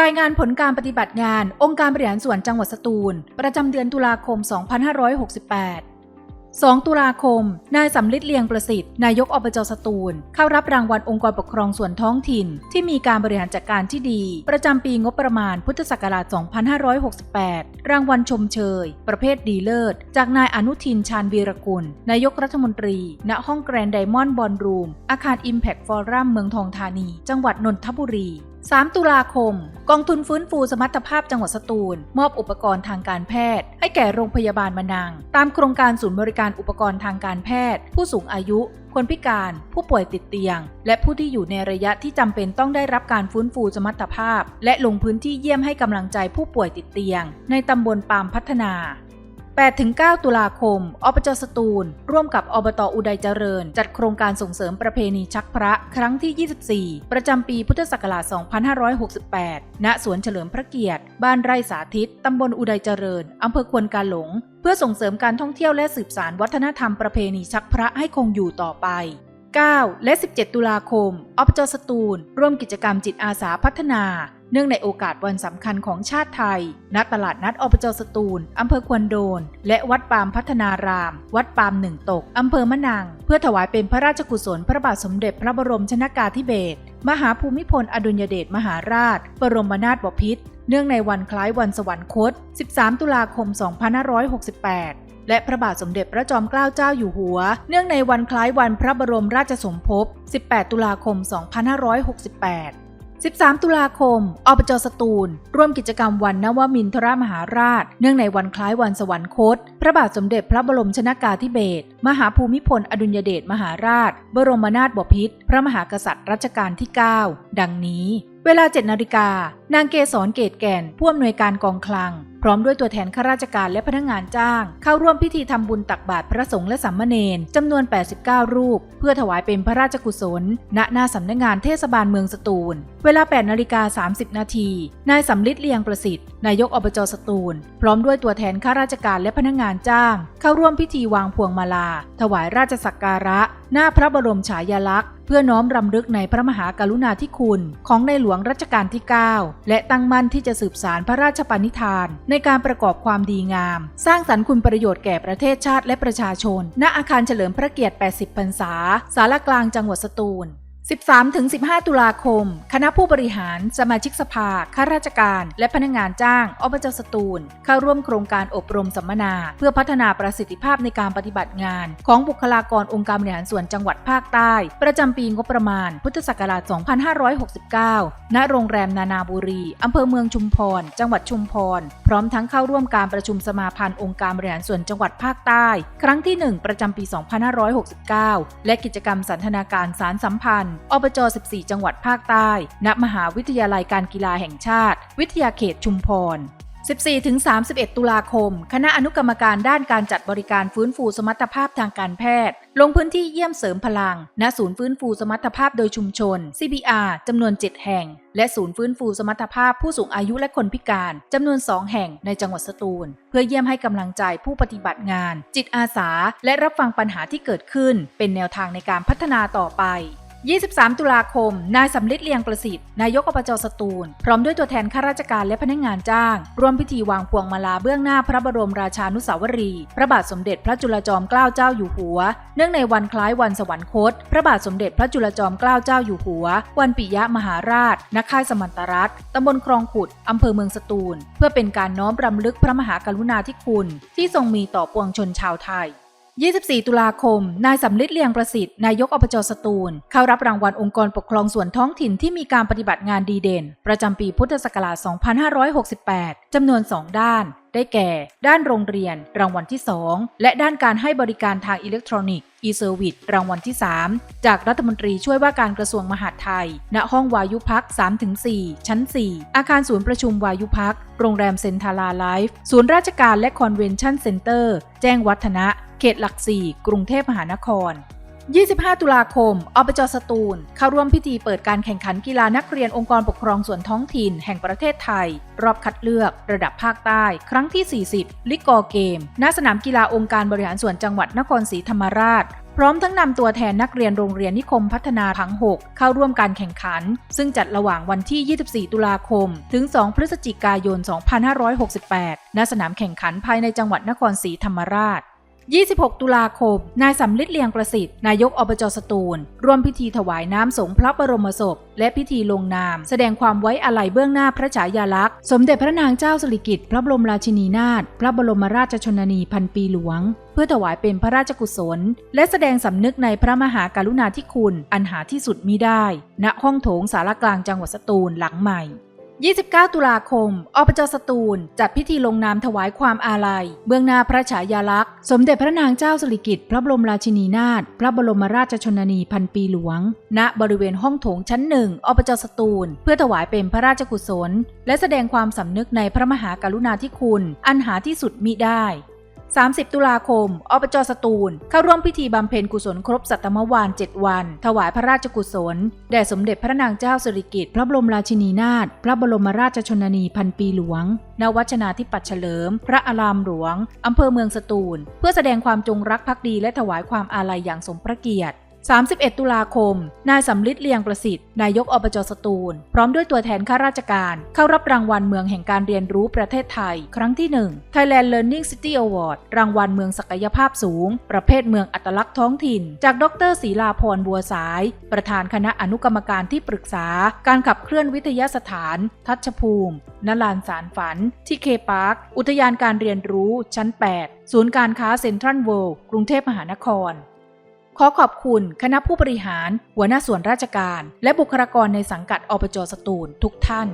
รายงานผลการปฏิบัติงานองค์การบริหารส่วนจังหวัดสตูล ประจำเดือนตุลาคม 2568 2 ตุลาคม นายสำลิดเลียงประสิทธิ์ นายกอบจสตูล เข้ารับรางวัลองค์กรปกครองส่วนท้องถิ่น ที่มีการบริหารจัดการที่ดี ประจำปีงบประมาณพุทธศักราช 2568 รางวัลชมเชย ประเภทดีเลิศ จากนายอนุทินชาญวีรกุล นายกรัฐมนตรี ณ ห้องแกรนด์ไดมอนด์บอลรูม อาคาร Impact Forum เมืองทองธานี จังหวัดนนทบุรี 3 ตุลาคม กองทุนฟื้นฟูสมรรถภาพจังหวัดสตูล มอบอุปกรณ์ทางการแพทย์ ให้แก่โรงพยาบาลมะนัง ตามโครงการศูนย์บริการอุปกรณ์ทางการแพทย์ ผู้สูงอายุ คนพิการ ผู้ป่วยติดเตียง และผู้ที่อยู่ในระยะที่จำเป็นต้องได้รับการฟื้นฟูสมรรถภาพ และลงพื้นที่เยี่ยมให้กำลังใจผู้ป่วยติดเตียง ในตำบลปามพัฒนา 8-9 ตุลาคม อบจสตูล ร่วมกับอบตอุดัยเจริญ จัดโครงการส่งเสริมประเพณีชักพระครั้งที่ 24 ประจำปีพุทธศักราช 2568 ณ สวนเฉลิมพระเกียรติ บ้านไร่สาธิต ตำบลอุดัยเจริญ อำเภอควนกาหลง เพื่อส่งเสริมการท่องเที่ยวและสืบสานวัฒนธรรมประเพณีชักพระให้คงอยู่ต่อไป 9 และ 17 ตุลาคม อบจสตูล ร่วมกิจกรรมจิตอาสาพัฒนา เนื่องในโอกาสวันสำคัญของชาติไทย ณ ตลาดนัดอบจสตูล อำเภอควนโดน และวัดปามพัฒนาราม วัดปามหนึ่งตก อำเภอมะนัง เพื่อถวายเป็นพระราชกุศลพระบาทสมเด็จพระบรมชนากาธิเบศร มหาภูมิพลอดุลยเดชมหาราช บรมนาถบพิตร เนื่องในวันคล้ายวันสวรรคต 13 ตุลาคม 2568และพระบาทสมเด็จพระจอมเกล้าเจ้าอยู่หัว เนื่องในวันคล้ายวันพระบรมราชสมภพ 18 ตุลาคม 2568 13 ตุลาคม อบจสตูล ร่วมกิจกรรมวันนวมินทรมหาราช เนื่องในวันคล้ายวันสวรรคต พระบาทสมเด็จพระบรมชนากาธิเบศร มหาภูมิพล อดุลยเดชมหาราช บรมนาถบพิตร พระมหากษัตริย์รัชกาลที่ 9 ดังนี้ เวลา7นาฬิกา นางเกษรเกตแก่น ผู้อำนวยการกองคลัง พร้อมด้วยตัวแทนข้าราชการและพนักงานจ้าง เข้าร่วมพิธีทำบุญตักบาตรพระสงฆ์และสามเณรจำนวน 89 รูป เพื่อถวายเป็นพระราชกุศล ณ หน้าสำนักงานเทศบาลเมืองสตูล เวลา8นาฬิกา 30 นาที นายสำลิดเลียงประสิทธิ์ นายกอบจสตูล พร้อมด้วยตัวแทนข้าราชการและพนักงานจ้าง เข้าร่วมพิธีวางพวงมาลา ถวายราชสักการะ หน้าพระบรมฉายาลักษณ์ เพื่อน้อมรำลึกในพระมหากรุณาธิคุณของในหลวงรัชกาลที่ 9 และตั้งมั่นที่จะสืบสารพระราชปณิธาน ในการประกอบความดีงาม สร้างสรรค์คุณประโยชน์แก่ประเทศชาติและประชาชน ณอาคารเฉลิมพระเกียรติ 80 พรรษา สารกลางจังหวัดสตูล 13-15 ตุลาคม คณะผู้บริหาร สมาชิกสภา ข้าราชการ และพนักงานจ้างอบจสตูล เข้าร่วมโครงการอบรมสัมมนา เพื่อพัฒนาประสิทธิภาพในการปฏิบัติงาน ของบุคลากรองค์การบริหารส่วนจังหวัดภาคใต้ ประจำปีงบประมาณ พุทธศักราช 2569 ณ โรงแรมนานาบุรี อำเภอเมืองชุมพร จังหวัดชุมพร พร้อมทั้งเข้าร่วมการประชุมสมาพันธ์องค์การบริหารส่วนจังหวัดภาคใต้ ครั้งที่ 1 ประจำปี 2569 และกิจกรรมสันทนาการสารสัมพันธ์อบจ 14 จังหวัดภาคใต้ ณ มหาวิทยาลัยการกีฬาแห่งชาติ วิทยาเขตชุมพร 14-31 ตุลาคม คณะอนุกรรมการด้านการจัดบริการฟื้นฟูสมรรถภาพทางการแพทย์ ลงพื้นที่เยี่ยมเสริมพลัง ณ ศูนย์ฟื้นฟูสมรรถภาพโดยชุมชน CBR จำนวน 7 แห่ง และศูนย์ฟื้นฟูสมรรถภาพผู้สูงอายุและคนพิการ จำนวน 2 แห่งในจังหวัดสตูล เพื่อเยี่ยมให้กำลังใจผู้ปฏิบัติงาน จิตอาสา และรับฟังปัญหาที่เกิดขึ้น เป็นแนวทางในการพัฒนาต่อไป 23 ตุลาคม นายสำลิดเลียงประสิทธิ์ นายกอบจสตูล พร้อมด้วยตัวแทนข้าราชการและพนักงานจ้าง ร่วมพิธีวางพวงมาลาเบื้องหน้าพระบรมราชานุสาวรีย์พระบาทสมเด็จพระจุลจอมเกล้าเจ้าอยู่หัว เนื่องในวันคล้ายวันสวรรคต พระบาทสมเด็จพระจุลจอมเกล้าเจ้าอยู่หัว วันปิยมหาราชณค่ายสมันตรัฐตำบลคลองขุดอำเภอเมืองสตูล เพื่อเป็นการน้อมรำลึกพระมหากรุณาธิคุณ ที่ทรงมีต่อปวงชนชาวไทย 24 ตุลาคม นายสำลิดเลียงประสิทธิ์ นายกอบจสตูล เข้ารับรางวัลองค์กรปกครองส่วนท้องถิ่นที่มีการปฏิบัติงานดีเด่น ประจำปีพุทธศักราช 2568 จำนวน 2 ด้าน ได้แก่ ด้านโรงเรียน รางวัลที่ 2 และด้านการให้บริการทางอิเล็กทรอนิกส์ e-service รางวัลที่ 3 จากรัฐมนตรีช่วยว่าการกระทรวงมหาดไทย ณ ห้องวายุพัก 3-4 ชั้น 4 อาคารศูนย์ประชุมวายุพัก โรงแรมเซนทาราไลฟ์ ศูนย์ราชการและคอนเวนชั่นเซ็นเตอร์ แจ้งวัฒนะ ขตหลักสี่กรุงเทพมหานคร 25 ตุลาคม อบจสตูล เข้าร่วมพิธีเปิดการแข่งขันกีฬานักเรียนองค์กรปกครองส่วนท้องถิ่นแห่งประเทศไทย รอบคัดเลือก ระดับภาคใต้ ครั้งที่ 40 ลิกอเกม ณ สนามกีฬาองค์การบริหารส่วนจังหวัดนครศรีธรรมราชพร้อมทั้งนำตัวแทนนักเรียนโรงเรียนนิคมพัฒนาทั้ง 6 เข้าร่วมการแข่งขัน ซึ่งจัดระหว่างวันที่ 24 ตุลาคม ถึง 2 พฤศจิกายน 2568 ณ สนามแข่งขันภายในจังหวัดนครศรีธรรมราช 26 ตุลาคม นายสำลิดเลียงประสิทธิ์ นายกอบจสตูล ร่วมพิธีถวายน้ำสงพระบรมศพ และพิธีลงนาม แสดงความไว้อาลัยเบื้องหน้าพระฉายาลักษณ์ สมเด็จพระนางเจ้าสิริกิติ์พระบรมราชินีนาถพระบรมราชชนนีพันปีหลวง เพื่อถวายเป็นพระราชกุศล และแสดงสำนึกในพระมหากรุณาธิคุณ อันหาที่สุดมิได้ ณห้องโถงสารกลางจังหวัดสตูลหลังใหม่ 29 ตุลาคมอบจสตูล จัดพิธีลงนามถวายความอาลัย เบื้องหน้าพระฉายาลักษณ์ สมเด็จพระนางเจ้าสิริกิติ์พระบรมราชินีนาถ พระบรมราชชนนีพันปีหลวง ณ บริเวณห้องโถงชั้นหนึ่งอบจสตูล เพื่อถวายเป็นพระราชกุศล และแสดงความสำนึกในพระมหากรุณาธิคุณ อันหาที่สุดมิได้ 30 ตุลาคม อบจสตูล เข้าร่วมพิธีบำเพ็ญกุศลครบสัตมวาน 7 วัน ถวายพระราชกุศล แด่สมเด็จพระนางเจ้าสิริกิติ์พระบรมราชินีนาถ พระบรมราชชนนีพันปีหลวง ณ วัชนาธิปัตเฉลิม พระอารามหลวง อำเภอเมืองสตูล เพื่อแสดงความจงรักภักดีและถวายความอาลัยอย่างสมพระเกียรติ 31 ตุลาคม นายสำลิดเลียงประสิทธิ์ นายกอบจสตูล พร้อมด้วยตัวแทนข้าราชการ เข้ารับรางวัลเมืองแห่งการเรียนรู้ประเทศไทย ครั้งที่ 1 Thailand Learning City Award รางวัลเมืองศักยภาพสูง ประเภทเมืองอัตลักษณ์ท้องถิ่น จากดรศรีลาพรบัวสาย ประธานคณะอนุกรรมการที่ปรึกษา การขับเคลื่อนวิทยาสถาน ทัชภูมิ นลานสารฝัน ที่เคพาร์ค อุทยานการเรียนรู้ ชั้น 8 ศูนย์การค้าเซ็นทรัลเวิลด์ กรุงเทพมหานคร ขอขอบคุณคณะผู้บริหาร หัวหน้าส่วนราชการ และบุคลากรในสังกัดอบจสตูลทุกท่าน